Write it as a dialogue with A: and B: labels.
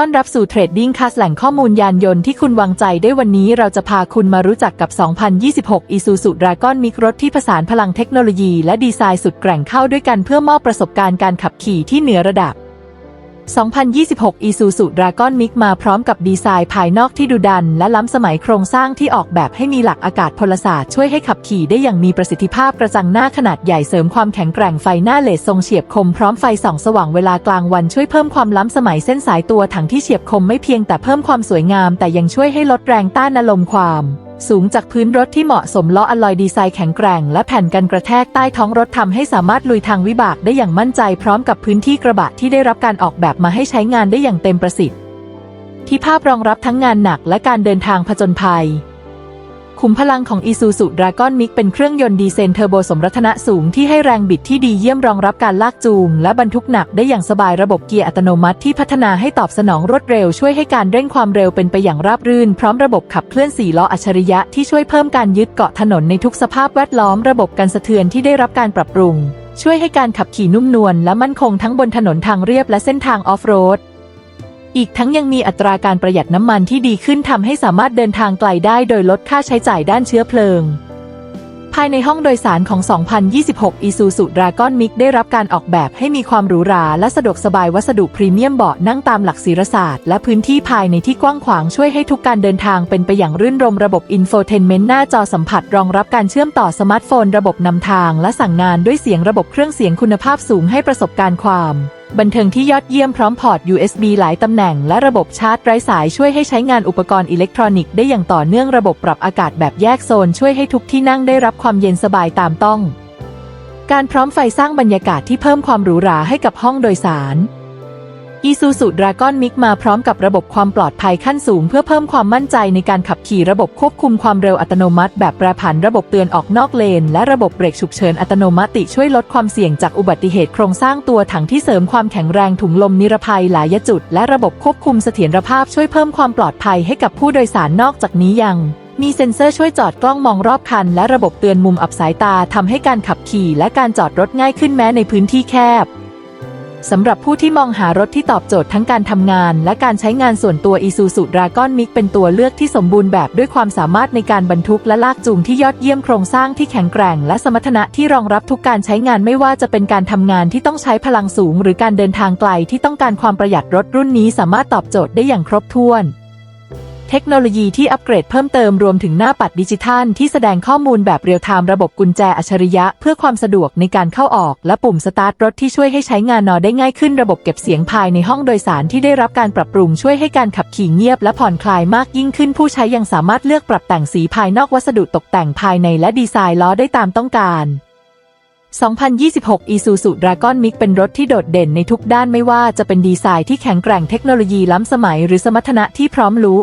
A: ต้อนรับสู่เทรดดิ้งคัสแหล่งข้อมูลยานยนต์ที่คุณวางใจได้วันนี้เราจะพาคุณมารู้จักกับ 2026 Isuzu Dragon Mix รถที่ผสานพลังเทคโนโลยีและดีไซน์สุดแกร่งเข้าด้วยกันเพื่อมอบประสบการณ์การขับขี่ที่เหนือระดับ 2026 Isuzu Dragon Mix มาพร้อมกับดีไซน์ภายนอกที่ดุดัน และล้ำสมัยโครงสร้างที่ออกแบบให้มีหลักอากาศพลศาสตร์ช่วยให้ขับขี่ได้อย่างมีประสิทธิภาพกระจังหน้าขนาดใหญ่เสริมความแข็งแกร่งไฟหน้าเลดทรงเฉียบคมพร้อมไฟส่องสว่างเวลากลางวันช่วยเพิ่มความล้ำสมัยเส้นสายตัวถังที่เฉียบคมไม่เพียงแต่เพิ่มความสวยงาม แต่ยังช่วยให้ลดแรงต้านอารมณ์ความ สูงจากพื้นรถที่เหมาะสมล้ออลลอยดีไซน์แข็งแกร่ง และแผ่นกันกระแทกใต้ท้องรถทำให้สามารถลุยทางวิบากได้อย่างมั่นใจพร้อมกับพื้นที่กระบะที่ได้รับการออกแบบมาให้ใช้งานได้อย่างเต็มประสิทธิที่ภาพรองรับทั้งงานหนักและการเดินทางผจญภัย ขุมพลังของ Isuzu Dragon Mix เป็นเครื่องยนต์ดีเซลเทอร์โบสมรรถนะสูงที่ให้แรงบิดที่ดีเยี่ยมรองรับการลากจูง และบรรทุกหนักได้อย่างสบายระบบเกียร์อัตโนมัติที่พัฒนาให้ตอบสนองรวดเร็วช่วยให้การเร่งความเร็วเป็นไปอย่างราบรื่น พร้อมระบบขับเคลื่อน4ล้ออัจฉริยะที่ช่วยเพิ่มการยึดเกาะถนนในทุกสภาพแวดล้อมระบบกันสะเทือนที่ได้รับการปรับปรุงช่วยให้การขับขี่นุ่มนวลและมั่นคงทั้งบนถนนทางเรียบและเส้นทางออฟโรด อีกทั้งยังมีอัตราการประหยัดน้ำมันที่ดีขึ้นทำให้สามารถเดินทางไกลได้โดยลดค่าใช้จ่ายด้านเชื้อเพลิง ภายในห้องโดยสารของ 2026 Isuzu Dragon Mix ได้รับการออกแบบให้มีความหรูหราและสะดวกสบายวัสดุพรีเมียมเบาะนั่งตามหลักศิรศาสตร์และพื้นที่ภายในที่กว้างขวางช่วยให้ทุกการเดินทางเป็นไปอย่างรื่นรมระบบอินโฟเทนเมนต์หน้าจอสัมผัสรองรับการเชื่อมต่อสมาร์ทโฟน ระบบนำทาง และสั่งงานด้วยเสียงระบบเครื่องเสียงคุณภาพสูงให้ประสบการณ์ความ บันเทิงที่ยอดเยี่ยมพร้อมพอร์ต USB หลายตำแหน่ง และระบบชาร์จไร้สายช่วยให้ใช้งานอุปกรณ์อิเล็กทรอนิกส์ได้อย่างต่อเนื่องระบบปรับอากาศแบบแยกโซนช่วยให้ทุกที่นั่งได้รับความเย็นสบายตามต้อง การพร้อมไฟสร้างบรรยากาศที่เพิ่มความหรูหราให้กับห้องโดยสาร Isuzu Dragon Mix มาพร้อมกับระบบความปลอดภัยขั้นสูง เพื่อเพิ่มความมั่นใจในการขับขี่ระบบควบคุมความเร็วอัตโนมัติ แบบแปรผันระบบเตือนออกนอกเลน และระบบเบรกฉุกเฉินอัตโนมัติช่วยลดความเสี่ยงจากอุบัติเหตุโครงสร้างตัวถังที่เสริมความแข็งแรงถุงลมนิรภัยหลายจุด และระบบควบคุมเสถียรภาพช่วยเพิ่มความปลอดภัยให้กับผู้โดยสารนอกจากนี้ยังมีเซ็นเซอร์ช่วยจอดกล้องมองรอบคัน และระบบเตือนมุมอับสายตาทำให้การขับขี่และการจอดรถง่ายขึ้นแม้ในพื้นที่แคบ สำหรับผู้ที่มองหารถที่ตอบโจทย์ทั้งการทำงาน และการใช้งานส่วนตัว Isuzu Dragon Mix เป็นตัวเลือกที่สมบูรณ์แบบด้วยความสามารถในการบรรทุกและลากจูงที่ยอดเยี่ยมโครงสร้างที่แข็งแกร่ง และสมรรถนะที่รองรับทุกการใช้งานไม่ว่าจะเป็นการทำงานที่ต้องใช้พลังสูง หรือการเดินทางไกลที่ต้องการความประหยัดรถรุ่นนี้สามารถตอบโจทย์ได้อย่างครบถ้วน เทคโนโลยีที่อัปเกรดเพิ่มเติมรวมถึงหน้าปัดดิจิทัลที่แสดงข้อมูลแบบเรียลไทม์ระบบกุญแจอัจฉริยะ เพื่อความสะดวกในการเข้าออก และปุ่มสตาร์ทรถที่ช่วยให้ใช้งานนอได้ง่ายขึ้นระบบเก็บเสียงภายในห้องโดยสารที่ได้รับการปรับปรุงช่วยให้การขับขี่เงียบและผ่อนคลายมากยิ่งขึ้นผู้ใช้ยังสามารถเลือกปรับแต่งสีภายนอกวัสดุตกแต่งภายในและดีไซน์ล้อได้ตามต้องการ2026 Isuzu Dragon Mix เป็นรถที่โดดเด่นในทุกด้านไม่ว่าจะเป็นดีไซน์ที่แข็งแกร่งเทคโนโลยีล้ำสมัยหรือสมรรถนะที่พร้อมรู้